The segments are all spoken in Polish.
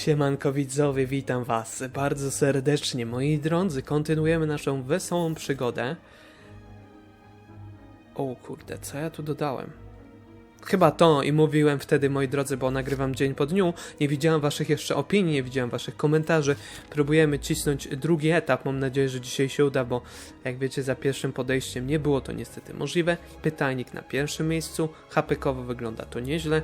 Siemanko widzowie, witam was bardzo serdecznie. Moi drodzy, kontynuujemy naszą wesołą przygodę. O kurde, co ja tu dodałem? Chyba to i mówiłem wtedy, moi drodzy, bo nagrywam dzień po dniu. Nie widziałem waszych jeszcze opinii, nie widziałem waszych komentarzy. Próbujemy cisnąć drugi etap. Mam nadzieję, że dzisiaj się uda, bo jak wiecie, za pierwszym podejściem nie było to niestety możliwe. Pytajnik na pierwszym miejscu. HPKowo wygląda to nieźle.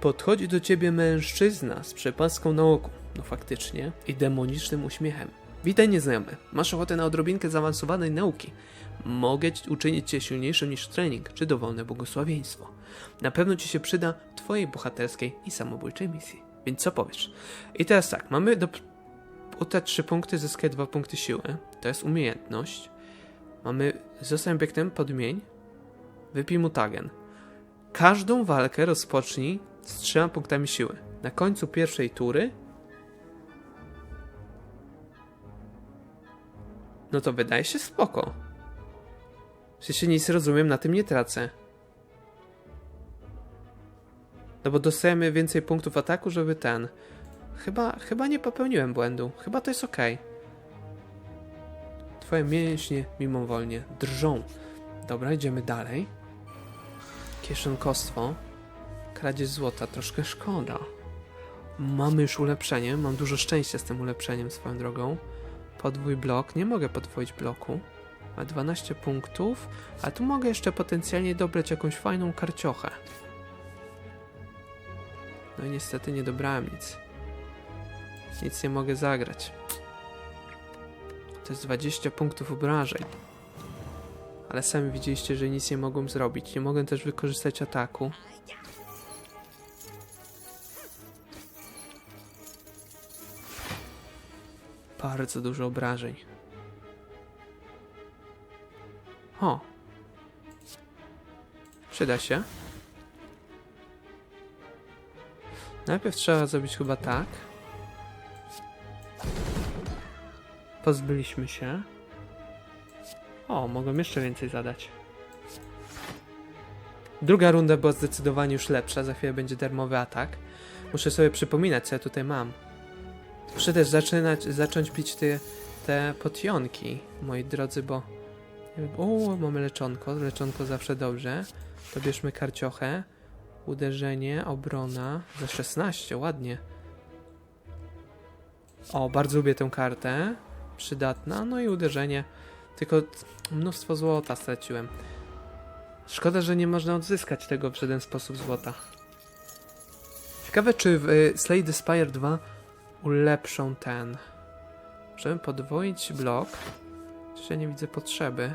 Podchodzi do ciebie mężczyzna z przepaską na oku, no faktycznie, i demonicznym uśmiechem. Witaj nieznajomy, masz ochotę na odrobinkę zaawansowanej nauki. Mogę uczynić cię silniejszym niż trening, czy dowolne błogosławieństwo. Na pewno ci się przyda twojej bohaterskiej i samobójczej misji. Więc co powiesz? I teraz tak, mamy do o te trzy punkty zyskać dwa punkty siły. To jest umiejętność. Mamy zostań obiektem podmień. Wypij mutagen. Każdą walkę rozpocznij z trzema punktami siły. Na końcu pierwszej tury. No to wydaje się spoko. Sensie nic rozumiem, na tym nie tracę. No bo dostajemy więcej punktów ataku, żeby ten. Chyba, chyba nie popełniłem błędu. Chyba to jest ok. Twoje mięśnie mimowolnie drżą. Dobra, idziemy dalej. Kieszonkostwo. Kradzież złota, troszkę szkoda. Mamy już ulepszenie, mam dużo szczęścia z tym ulepszeniem swoją drogą. Podwój blok, nie mogę podwoić bloku. Ma 12 punktów, a tu mogę jeszcze potencjalnie dobrać jakąś fajną karciochę. No i niestety nie dobrałem nic. Nic nie mogę zagrać. To jest 20 punktów obrażeń. Ale sami widzieliście, że nic nie mogłem zrobić. Nie mogę też wykorzystać ataku. Bardzo dużo obrażeń. O. Przyda się. Najpierw trzeba zrobić chyba tak. Pozbyliśmy się. O, mogłem jeszcze więcej zadać. Druga runda była zdecydowanie już lepsza, za chwilę będzie darmowy atak. Muszę sobie przypominać, co ja tutaj mam. Muszę też zaczynać, zacząć pić te, te potionki, moi drodzy, bo... O, mamy leczonko, leczonko zawsze dobrze. To bierzmy karciochę. Uderzenie, obrona. Za 16, ładnie. O, bardzo lubię tę kartę. Przydatna. No i uderzenie. Tylko mnóstwo złota straciłem. Szkoda, że nie można odzyskać tego w żaden sposób złota. Ciekawe, czy w y, Slay the Spire 2 ulepszą ten. Możemy podwoić blok. Jeszcze nie widzę potrzeby.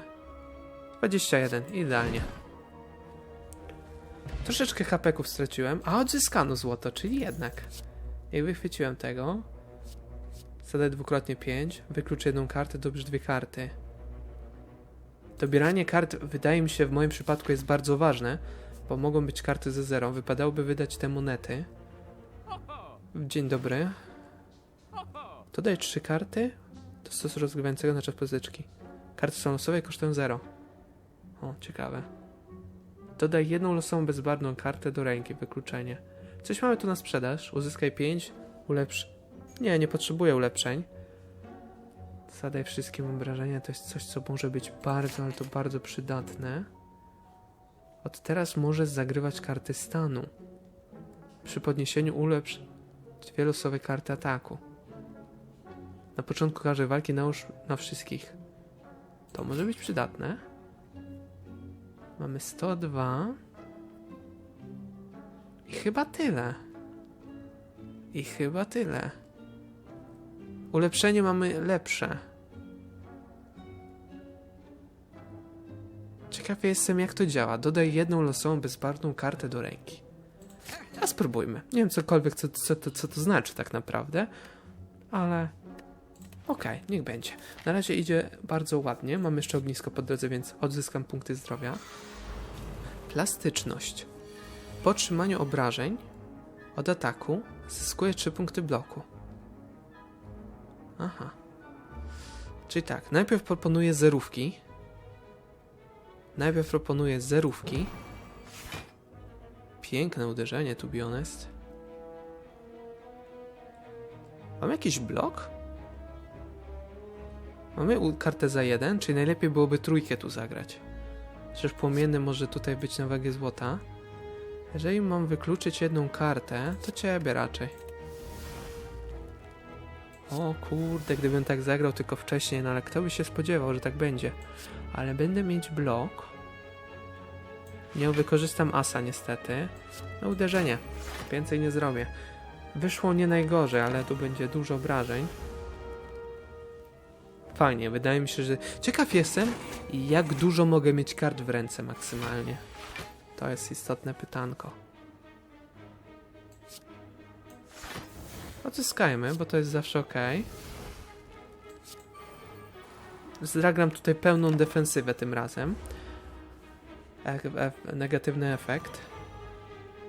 21, idealnie. Troszeczkę hapeków straciłem, a odzyskano złoto, czyli jednak. Jak wychwyciłem tego. Zadaj dwukrotnie 5, wyklucz jedną kartę, dobierz dwie karty. Dobieranie kart wydaje mi się w moim przypadku jest bardzo ważne, bo mogą być karty ze zero. Wypadałoby wydać te monety. Dzień dobry. Dodaj trzy karty do stosu rozgrywającego na czas pozyczki. Karty są losowe i kosztują 0. O, ciekawe. Dodaj jedną losową bezbarwną kartę do ręki, wykluczenie. Coś mamy tu na sprzedaż. Uzyskaj 5, ulepsz... Nie, nie potrzebuję ulepszeń. Zadaj wszystkim obrażenia, to jest coś, co może być bardzo, ale to bardzo przydatne. Od teraz możesz zagrywać karty stanu. Przy podniesieniu ulepsz dwie losowe karty ataku. Na początku każdej walki nałóż na wszystkich. To może być przydatne. Mamy 102. I chyba tyle. I chyba tyle. Ulepszenie mamy lepsze. Ciekawy jestem, jak to działa. Dodaj jedną losową, bezbarwną kartę do ręki. A spróbujmy. Nie wiem cokolwiek, co, co, to, co to znaczy tak naprawdę, ale okej, niech będzie. Na razie idzie bardzo ładnie. Mam jeszcze ognisko po drodze, więc odzyskam punkty zdrowia. Plastyczność. Po otrzymaniu obrażeń od ataku zyskuje 3 punkty bloku. Aha. Czyli tak, najpierw proponuję zerówki. Najpierw proponuję zerówki. Piękne uderzenie, to be honest. Mam jakiś blok? Mamy kartę za jeden, czyli najlepiej byłoby trójkę tu zagrać. Chociaż płomienny może tutaj być na wagę złota. Jeżeli mam wykluczyć jedną kartę, to ciebie raczej. O kurde, gdybym tak zagrał tylko wcześniej, no ale kto by się spodziewał, że tak będzie. Ale będę mieć blok. Nie wykorzystam asa niestety. No uderzenie. Więcej nie zrobię. Wyszło nie najgorzej, ale tu będzie dużo obrażeń. Fajnie, wydaje mi się, że... Ciekaw jestem, jak dużo mogę mieć kart w ręce maksymalnie. To jest istotne pytanko. Odzyskajmy, bo to jest zawsze ok. Zagram tutaj pełną defensywę tym razem. E e negatywny efekt.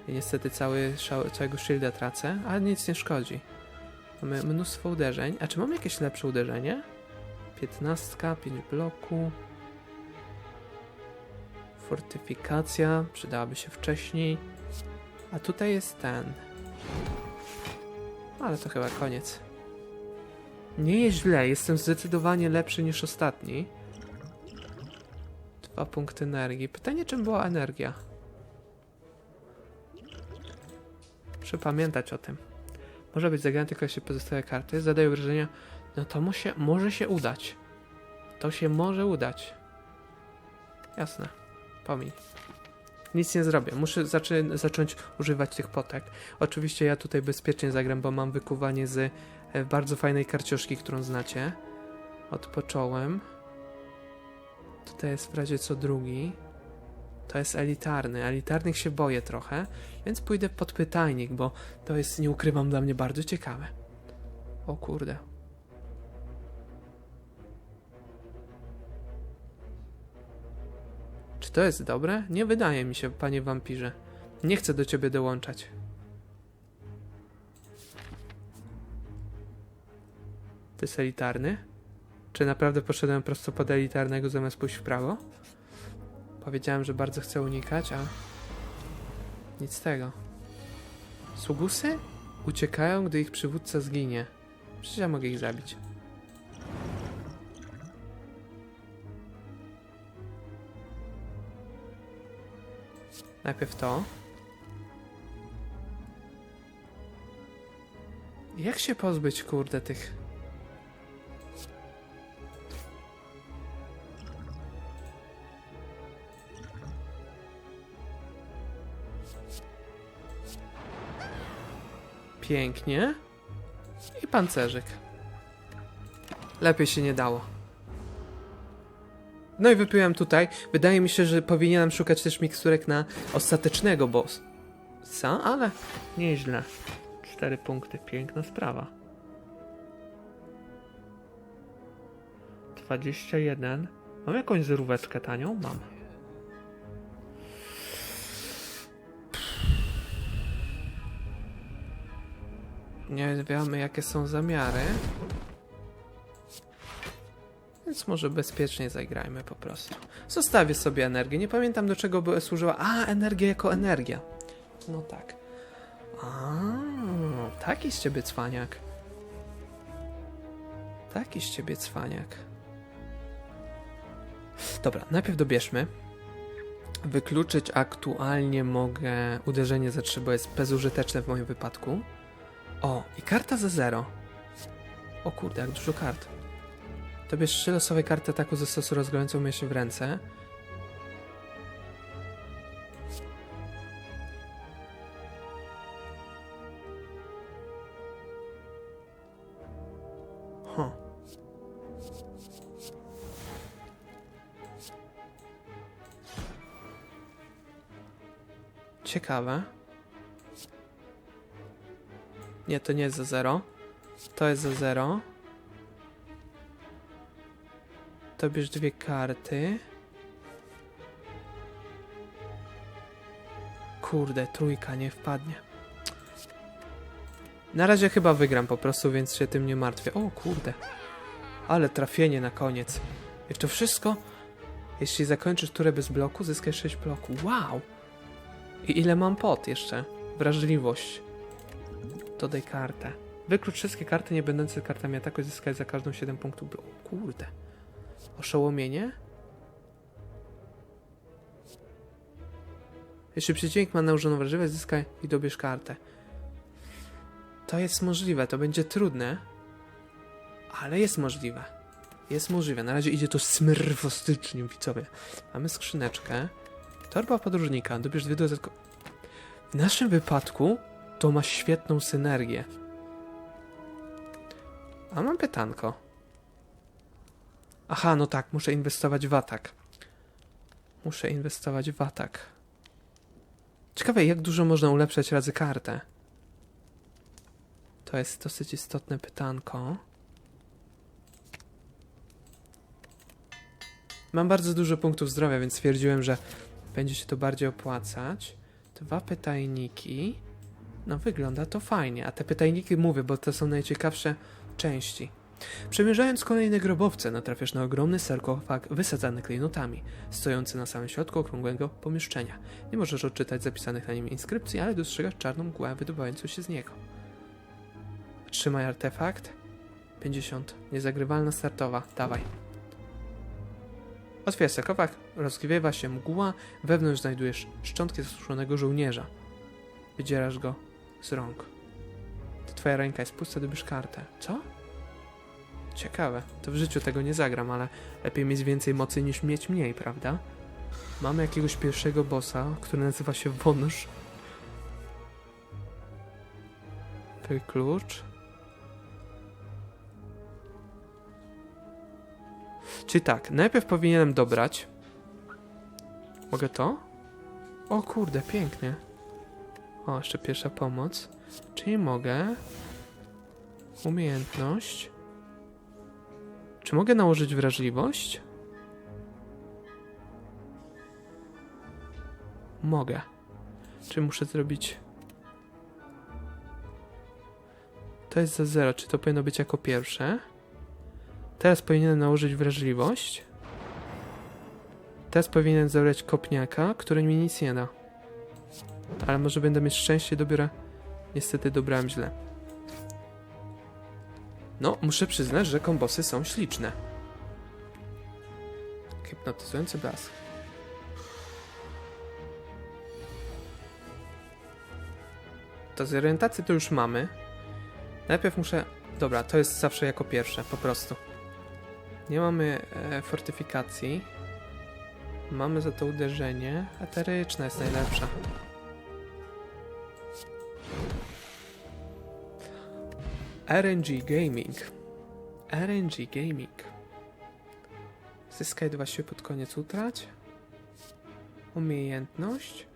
I niestety cały, całego shielda tracę, ale nic nie szkodzi. Mamy mnóstwo uderzeń. A czy mam jakieś lepsze uderzenie? 15, 5 bloku. Fortyfikacja, przydałaby się wcześniej. A tutaj jest ten. Ale to chyba koniec. Nie jest źle, jestem zdecydowanie lepszy niż ostatni. Dwa punkty energii. Pytanie, czym była energia? Muszę pamiętać o tym. Może być zagrany tylko jeśli pozostałe karty. Zadaję wrażenia, no to mu się, może się udać. To się może udać. Jasne. Pomiń. Nic nie zrobię. Muszę zaczę- zacząć używać tych potek. Oczywiście ja tutaj bezpiecznie zagram, bo mam wykuwanie z e, bardzo fajnej karcioszki, którą znacie. Odpocząłem. Tutaj jest w razie co drugi. To jest elitarny. Elitarnych się boję trochę, więc pójdę pod pytajnik, bo to jest, nie ukrywam, dla mnie bardzo ciekawe. O kurde. To jest dobre? Nie wydaje mi się, panie wampirze. Nie chcę do ciebie dołączać. Jest elitarny? Czy naprawdę poszedłem prosto pod elitarnego zamiast pójść w prawo? Powiedziałem, że bardzo chcę unikać, a nic z tego. Sługusy uciekają, gdy ich przywódca zginie. Przecież ja mogę ich zabić. Najpierw to. Jak się pozbyć, kurde, tych... Pięknie. I pancerzyk. Lepiej się nie dało. No i wypiłem tutaj. Wydaje mi się, że powinienem szukać też miksturek na ostatecznego bossa, ale nieźle. Cztery punkty, piękna sprawa. 21. Mam jakąś zeróweczkę tanią? Mam. Nie wiemy, jakie są zamiary. Więc może bezpiecznie zagrajmy po prostu. Zostawię sobie energię. Nie pamiętam do czego by służyła. A, energia jako energia. No tak. A, taki z ciebie cwaniak. Taki z ciebie cwaniak. Dobra, najpierw dobierzmy. Wykluczyć aktualnie mogę uderzenie za 3, bo jest bezużyteczne w moim wypadku. O, i karta za 0. O kurde, jak dużo kart. To bierz trzy losowe karty ataku ze stosu rozgrywającą się w ręce. Huh. Ciekawe. Nie, to nie jest za zero. To jest za zero. To bierz dwie karty. Kurde, trójka nie wpadnie. Na razie chyba wygram po prostu, więc się tym nie martwię. O kurde. Ale trafienie na koniec. I to wszystko, jeśli zakończysz turę bez bloku, zyskasz 6 bloków. Wow! I ile mam pot jeszcze? Wrażliwość. Dodaj kartę. Wyklucz wszystkie karty nie będące kartami ataku i zyskaj za każdą 7 punktów. blo- O kurde. Oszołomienie? Jeśli przeciwnik ma nałożoną wrażliwość, zyskaj i dobierz kartę. To jest możliwe, to będzie trudne, ale jest możliwe. Jest możliwe. Na razie idzie to smyrwostycznie, widzowie. Mamy skrzyneczkę. Torba podróżnika. Dobierz dwie dodatkowe. W naszym wypadku to ma świetną synergię. A mam pytanko. Aha, no tak, muszę inwestować w atak. Muszę inwestować w atak. Ciekawe, jak dużo można ulepszać razy kartę. To jest dosyć istotne pytanko. Mam bardzo dużo punktów zdrowia, więc stwierdziłem, że będzie się to bardziej opłacać. Dwa pytajniki. No wygląda to fajnie, a te pytajniki mówię, bo to są najciekawsze części. Przemierzając kolejne grobowce, natrafiasz na ogromny sarkofag wysadzany klejnotami, stojący na samym środku okrągłego pomieszczenia. Nie możesz odczytać zapisanych na nim inskrypcji, ale dostrzegasz czarną mgłę wydobywającą się z niego. Trzymaj artefakt. 50. Niezagrywalna startowa. Dawaj. Otwierasz sarkofag, rozgwiewa się mgła, wewnątrz znajdujesz szczątki zasuszonego żołnierza. Wydzierasz go z rąk. To twoja ręka jest pusta, dobierz kartę. Co? Ciekawe. To w życiu tego nie zagram, ale lepiej mieć więcej mocy niż mieć mniej, prawda? Mamy jakiegoś pierwszego bossa, który nazywa się Wąż. Ten klucz. Czyli tak, najpierw powinienem dobrać. Mogę to? O kurde, pięknie. O, jeszcze pierwsza pomoc. Czyli mogę. Umiejętność. Czy mogę nałożyć wrażliwość? Mogę. Czy muszę zrobić. To jest za zero. Czy to powinno być jako pierwsze? Teraz powinienem nałożyć wrażliwość. Teraz powinienem zabrać kopniaka, który mi nic nie da. Ale może będę mieć szczęście i dobiorę. Niestety dobrałem źle. No, muszę przyznać, że kombosy są śliczne. Hipnotyzujący blask. To z orientacji to już mamy. Najpierw muszę... Dobra, to jest zawsze jako pierwsze, po prostu. Nie mamy e, fortyfikacji. Mamy za to uderzenie. Eteryczna jest najlepsza. RNG Gaming. RNG Gaming. Zyskaj dwa siły pod koniec utrać. Umiejętność.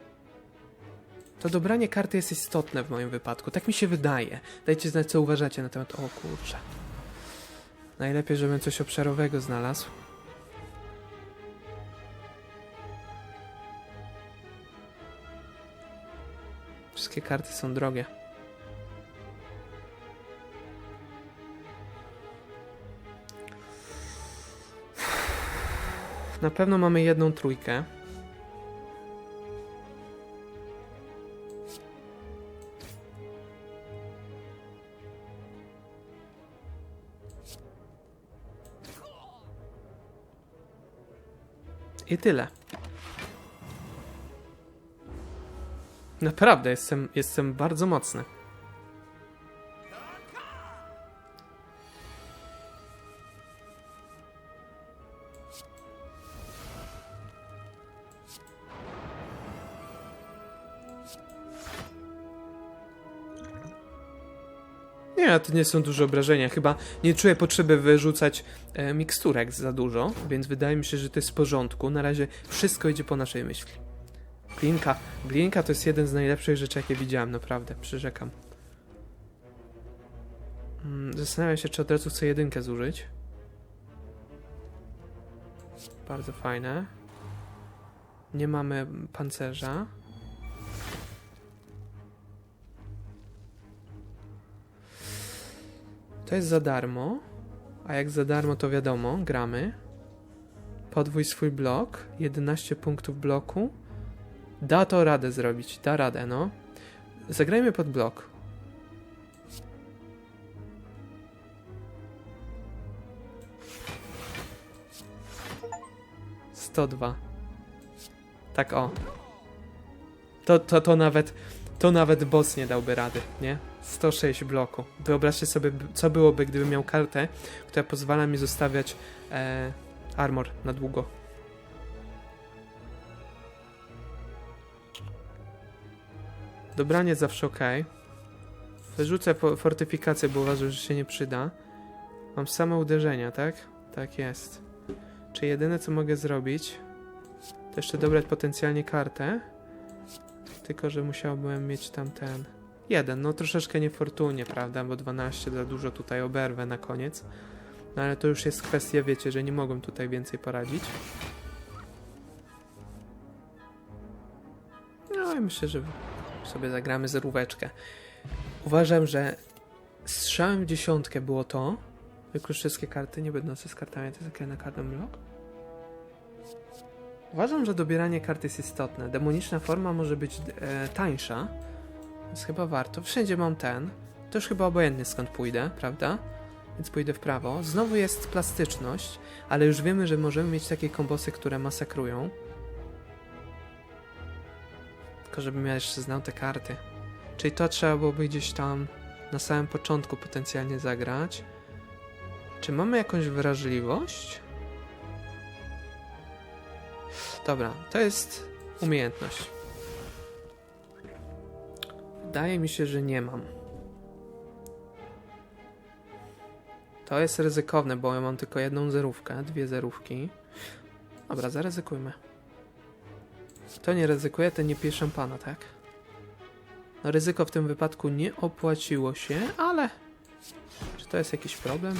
To dobranie karty jest istotne w moim wypadku. Tak mi się wydaje. Dajcie znać, co uważacie na temat. O kurczę. Najlepiej, żebym coś obszarowego znalazł. Wszystkie karty są drogie. Na pewno mamy jedną trójkę. I tyle. Naprawdę jestem, jestem bardzo mocny. Nie, to nie są duże obrażenia. Chyba nie czuję potrzeby wyrzucać e, miksturek za dużo, więc wydaje mi się, że to jest w porządku. Na razie wszystko idzie po naszej myśli. Glinka. Glinka to jest jeden z najlepszych rzeczy, jakie widziałem, naprawdę, przyrzekam. Mm, Zastanawiam się, czy od razu chcę jedynkę zużyć. Bardzo fajne. Nie mamy pancerza. To jest za darmo. A jak za darmo, to wiadomo, gramy. Podwój swój blok, 11 punktów bloku. Da to radę zrobić, da radę, no. Zagrajmy pod blok. Sto dwa. Tak o. To, to, to nawet, to nawet boss nie dałby rady, nie? 106 bloku. Wyobraźcie sobie, co byłoby, gdybym miał kartę, która pozwala mi zostawiać e, armor na długo. Dobranie zawsze ok. Wyrzucę fortyfikację, bo uważam, że się nie przyda. Mam same uderzenia, tak? Tak jest. Czy jedyne co mogę zrobić, to jeszcze dobrać potencjalnie kartę. Tylko, że musiałbym mieć tam ten. Jeden, no troszeczkę niefortunnie, prawda? Bo 12 za dużo tutaj oberwę na koniec. No ale to już jest kwestia, wiecie, że nie mogłem tutaj więcej poradzić. No i myślę, że sobie zagramy zeróweczkę. Uważam, że strzałem w dziesiątkę było to. Wyklucz wszystkie karty, nie będące z kartami, to jest takie na kartę blok. Uważam, że dobieranie kart jest istotne. Demoniczna forma może być e, tańsza, więc chyba warto. Wszędzie mam ten. To już chyba obojętnie skąd pójdę, prawda? Więc pójdę w prawo. Znowu jest plastyczność, ale już wiemy, że możemy mieć takie kombosy, które masakrują. Tylko żebym ja jeszcze znał te karty. Czyli to trzeba byłoby gdzieś tam na samym początku potencjalnie zagrać. Czy mamy jakąś wrażliwość? Dobra, to jest umiejętność. Wydaje mi się, że nie mam. To jest ryzykowne, bo ja mam tylko jedną zerówkę, dwie zerówki. Dobra, zaryzykujmy. To nie ryzykuje, ten nie pije szampana, tak? No ryzyko w tym wypadku nie opłaciło się, ale... Czy to jest jakiś problem?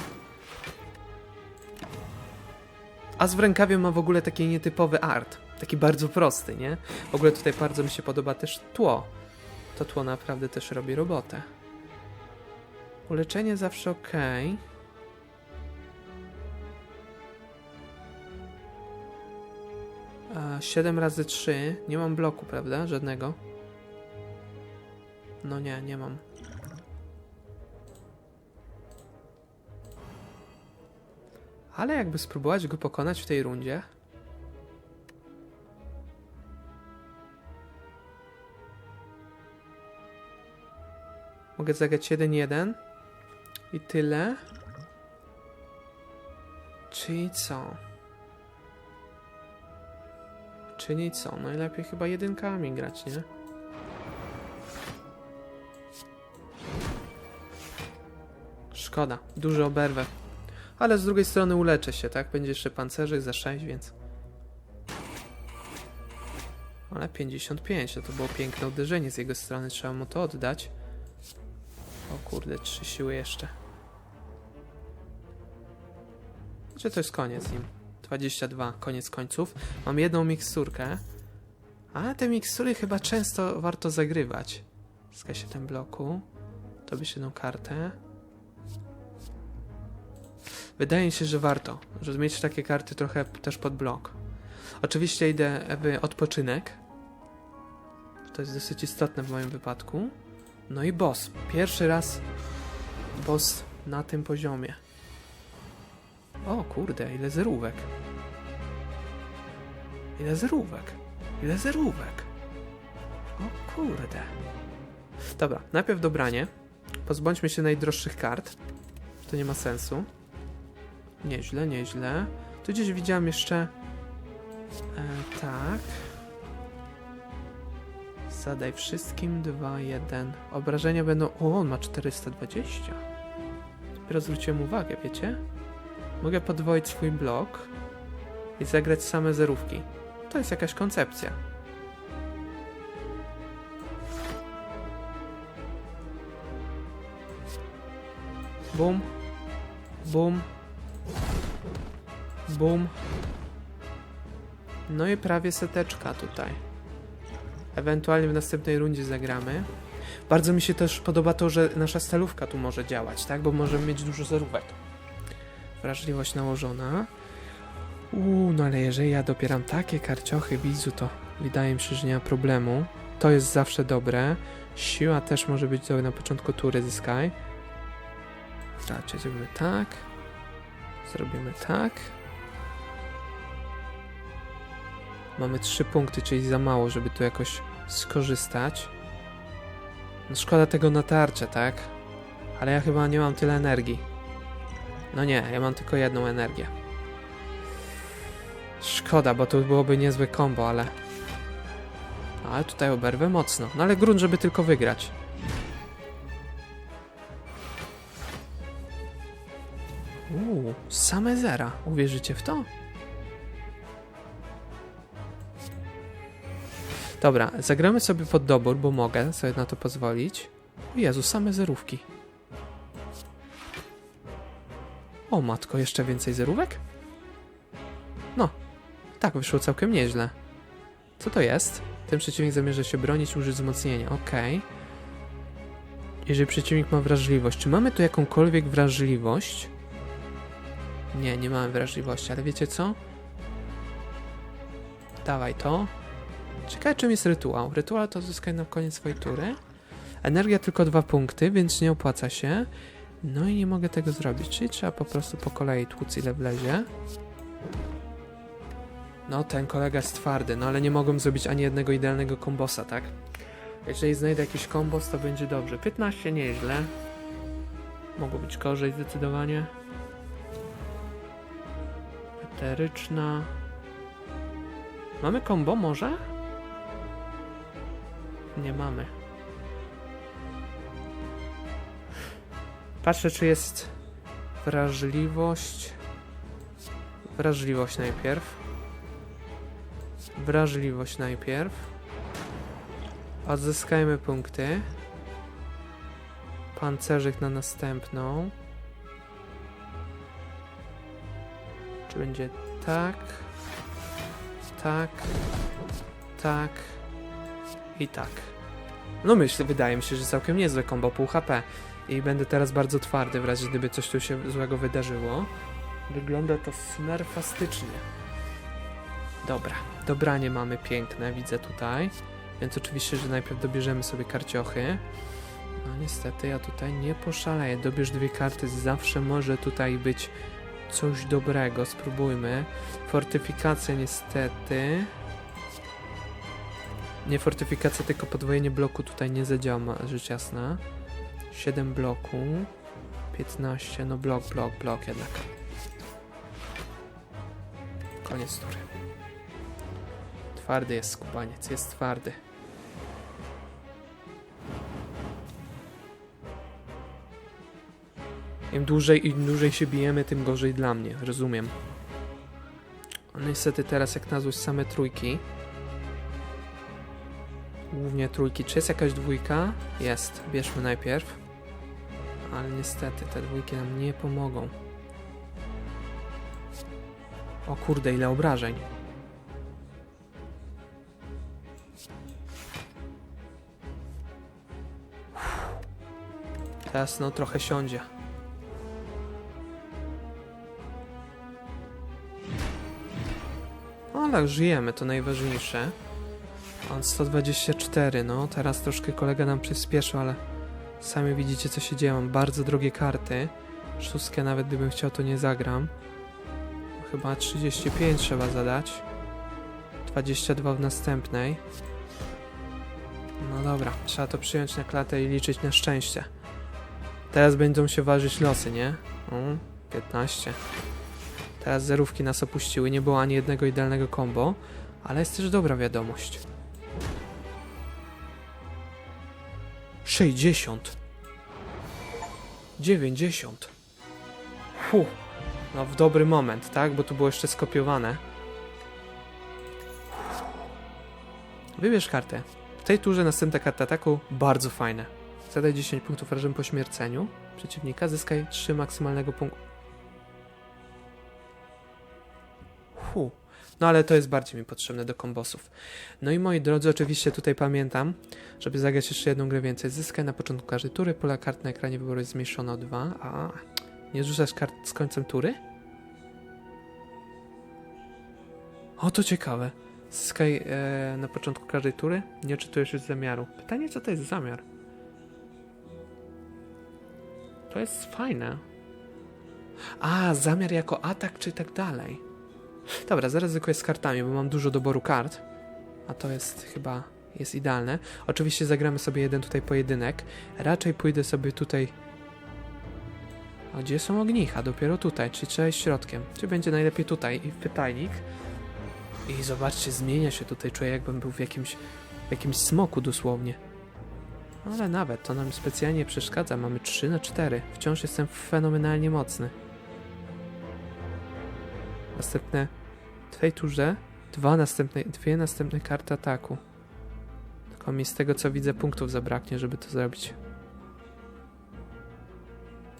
As w rękawie ma w ogóle taki nietypowy art. Taki bardzo prosty, nie? W ogóle tutaj bardzo mi się podoba też tło. To tło naprawdę też robi robotę. Uleczenie zawsze ok. A, 7 razy 3. Nie mam bloku, prawda? Żadnego. No nie, nie mam. Ale jakby spróbować go pokonać w tej rundzie. Mogę zagrać 1-1 i tyle. Czyli co? Czyli co? Najlepiej chyba jedynkami grać, nie? Szkoda, dużo oberwę. Ale z drugiej strony uleczę się, tak? Będzie jeszcze pancerzyk za 6, więc... Ale 55, to, było piękne uderzenie z jego strony, trzeba mu to oddać. O kurde, trzy siły jeszcze. Czy to jest koniec z nim? 22, koniec końców. Mam jedną miksturkę. Ale te mikstury chyba często warto zagrywać. Zgaś się ten bloku. To byś jedną kartę. Wydaje mi się, że warto, żeby mieć takie karty trochę też pod blok. Oczywiście idę w odpoczynek. To jest dosyć istotne w moim wypadku. No i boss. Pierwszy raz boss na tym poziomie. O kurde, ile zerówek. Ile zerówek. Ile zerówek. O kurde. Dobra, najpierw dobranie. Pozbądźmy się najdroższych kart. To nie ma sensu. Nieźle, nieźle. Tu gdzieś widziałem jeszcze... E, tak. Zadaj wszystkim 2, 1. Obrażenia będą... O, on ma 420. Dopiero zwróciłem uwagę, wiecie? Mogę podwoić swój blok i zagrać same zerówki. To jest jakaś koncepcja. Bum. Bum. Bum. No i prawie seteczka tutaj. Ewentualnie w następnej rundzie zagramy. Bardzo mi się też podoba to, że nasza stalówka tu może działać, tak? Bo możemy mieć dużo zerówek. Wrażliwość nałożona. Uuu, no ale jeżeli ja dopieram takie karciochy widzu, to wydaje mi się, że nie ma problemu. To jest zawsze dobre. Siła też może być dobra na początku tury zyskaj. Raczej zrobimy tak. Zrobimy tak. Mamy 3 punkty, czyli za mało, żeby tu jakoś skorzystać. No szkoda tego na tarczę, tak? Ale ja chyba nie mam tyle energii. No nie, ja mam tylko jedną energię. Szkoda, bo to byłoby niezłe combo, ale... Ale tutaj oberwę mocno. No ale grunt, żeby tylko wygrać. Uuu, same zera. Uwierzycie w to? Dobra, zagramy sobie pod dobór, bo mogę sobie na to pozwolić. O Jezu, same zerówki. O matko, jeszcze więcej zerówek? No, tak, wyszło całkiem nieźle. Co to jest? Ten przeciwnik zamierza się bronić, użyć wzmocnienia. Okej. Jeżeli przeciwnik ma wrażliwość. Czy mamy tu jakąkolwiek wrażliwość? Nie, nie mamy wrażliwości, ale wiecie co? Dawaj to. Ciekawe czym jest rytuał. Rytuał to zyskaj na koniec swojej tury. Energia tylko dwa punkty, więc nie opłaca się. No i nie mogę tego zrobić, czyli trzeba po prostu po kolei tłuc ile wlezie. No, ten kolega jest twardy, no ale nie mogłem zrobić ani jednego idealnego kombosa, tak? Jeżeli znajdę jakiś kombos, to będzie dobrze. 15 nieźle. Mogło być gorzej zdecydowanie. Eteryczna. Mamy kombo może? Nie mamy. Patrzę, czy jest wrażliwość. Wrażliwość najpierw. Wrażliwość najpierw. Odzyskajmy punkty. Pancerzyk na następną. Czy będzie tak? Tak. Tak. I tak. No myślę, wydaje mi się, że całkiem niezłe combo pół HP. I będę teraz bardzo twardy w razie gdyby coś tu się złego wydarzyło. Wygląda to smerfastycznie. Dobra, dobranie mamy piękne, widzę tutaj. Więc oczywiście, że najpierw dobierzemy sobie karciochy. No niestety ja tutaj nie poszaleję. Dobierz dwie karty, zawsze może tutaj być coś dobrego. Spróbujmy. Fortyfikacja niestety. Nie fortyfikacja, tylko podwojenie bloku tutaj nie zadziała, rzecz jasna. 7 bloku. 15, no blok, blok, blok jednak. Koniec tury. Twardy jest skubaniec, jest twardy. Im dłużej, im dłużej się bijemy, tym gorzej dla mnie, rozumiem. No niestety teraz jak na złość same trójki. Głównie trójki. Czy jest jakaś dwójka? Jest. Bierzmy najpierw. Ale niestety te dwójki nam nie pomogą. O kurde, ile obrażeń. Teraz no trochę siądzie. Ale żyjemy, to najważniejsze. On 124, no teraz troszkę kolega nam przyspieszył, ale sami widzicie co się dzieje. Mam bardzo drogie karty. Szóstkę nawet gdybym chciał to nie zagram. Chyba 35 trzeba zadać. 22 w następnej. No dobra, trzeba to przyjąć na klatę i liczyć na szczęście. Teraz będą się ważyć losy, nie? O, 15. Teraz zerówki nas opuściły, nie było ani jednego idealnego combo, ale jest też dobra wiadomość. 60. 90. Fu. No w dobry moment, tak? Bo tu było jeszcze skopiowane. Wybierz kartę. W tej turze następna karta ataku bardzo fajne. Zadaj 10 punktów razem po śmierceniu przeciwnika, zyskaj 3 maksymalnego punktu. Hu. No ale to jest bardziej mi potrzebne do kombosów. No i moi drodzy, oczywiście tutaj pamiętam, żeby zagrać jeszcze jedną grę więcej. Zyskaj na początku każdej tury, pola kart na ekranie wyboru jest zmniejszone o 2. A, nie rzucasz kart z końcem tury? O, to ciekawe. Zyskaj e, na początku każdej tury, nie czytujesz już zamiaru. Pytanie, co to jest zamiar? To jest fajne. A, zamiar jako atak, czy tak dalej. Dobra, zaryzykuję z kartami, bo mam dużo doboru kart. A to jest chyba jest idealne. Oczywiście zagramy sobie jeden tutaj pojedynek. Raczej pójdę sobie tutaj. A gdzie są ognicha? Dopiero tutaj, czyli trzeba iść środkiem. Czy będzie najlepiej tutaj w pytajnik? I zobaczcie, zmienia się tutaj. Czuję, jakbym był w jakimś, w jakimś smoku dosłownie. Ale nawet to nam specjalnie przeszkadza. Mamy 3 na 4. Wciąż jestem fenomenalnie mocny. Następne w tej turze dwa następne, dwie następne karty ataku. Tylko mi z tego co widzę punktów zabraknie, żeby to zrobić.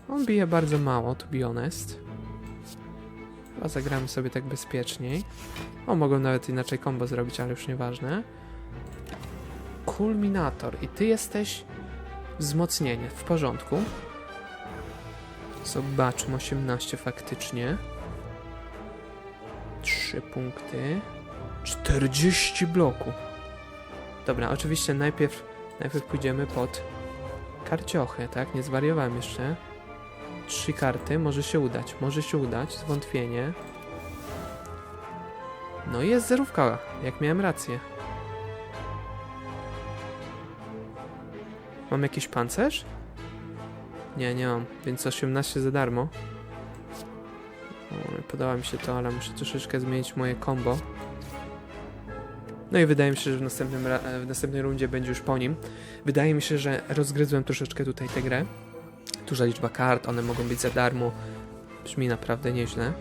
On bije bardzo mało, to be honest. Chyba zagramy sobie tak bezpieczniej. O, mogą nawet inaczej combo zrobić, ale już nieważne. Kulminator. I ty jesteś wzmocnienie. W porządku. Zobaczmy, 18 faktycznie. 3 punkty. 40 bloku. Dobra, oczywiście najpierw, najpierw pójdziemy pod karciochy, tak? Nie zwariowałem jeszcze. Trzy karty, może się udać, może się udać, zwątpienie. No i jest zerówka, jak miałem rację. Mam jakiś pancerz? Nie, nie mam, więc 18 za darmo. Nie podoba mi się to, ale muszę troszeczkę zmienić moje combo. No i wydaje mi się, że w, następnym ra- w następnej rundzie będzie już po nim. Wydaje mi się, że rozgryzłem troszeczkę tutaj tę grę. Duża liczba kart, one mogą być za darmo. Brzmi naprawdę nieźle.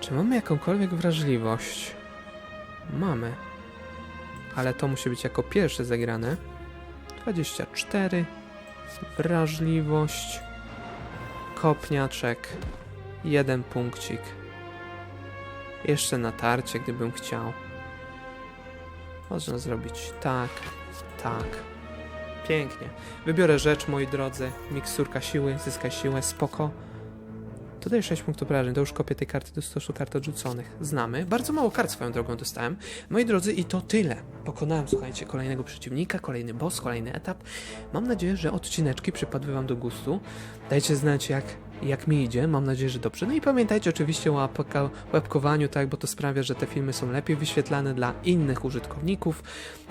Czy mamy jakąkolwiek wrażliwość? Mamy. Ale to musi być jako pierwsze zagrane. 24. Wrażliwość. Kopniaczek. Jeden punkcik. Jeszcze natarcie, gdybym chciał. Można zrobić tak, tak. Pięknie. Wybiorę rzecz, moi drodzy. Miksurka siły, zyskaj siłę, spoko. Tutaj 6 punktów obrażeń, to już kopię tej karty do stosu kart odrzuconych. Znamy. Bardzo mało kart swoją drogą dostałem. Moi drodzy, i to tyle. Pokonałem, słuchajcie, kolejnego przeciwnika, kolejny boss, kolejny etap. Mam nadzieję, że odcineczki przypadły Wam do gustu. Dajcie znać, jak, jak mi idzie. Mam nadzieję, że dobrze. No i pamiętajcie oczywiście o łapkowaniu, tak, bo to sprawia, że te filmy są lepiej wyświetlane dla innych użytkowników.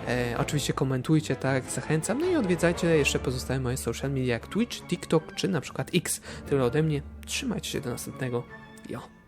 E, oczywiście komentujcie, tak, zachęcam. No i odwiedzajcie jeszcze pozostałe moje social media jak Twitch, TikTok czy na przykład X. Tyle ode mnie. Trzymajcie się do następnego. Jo.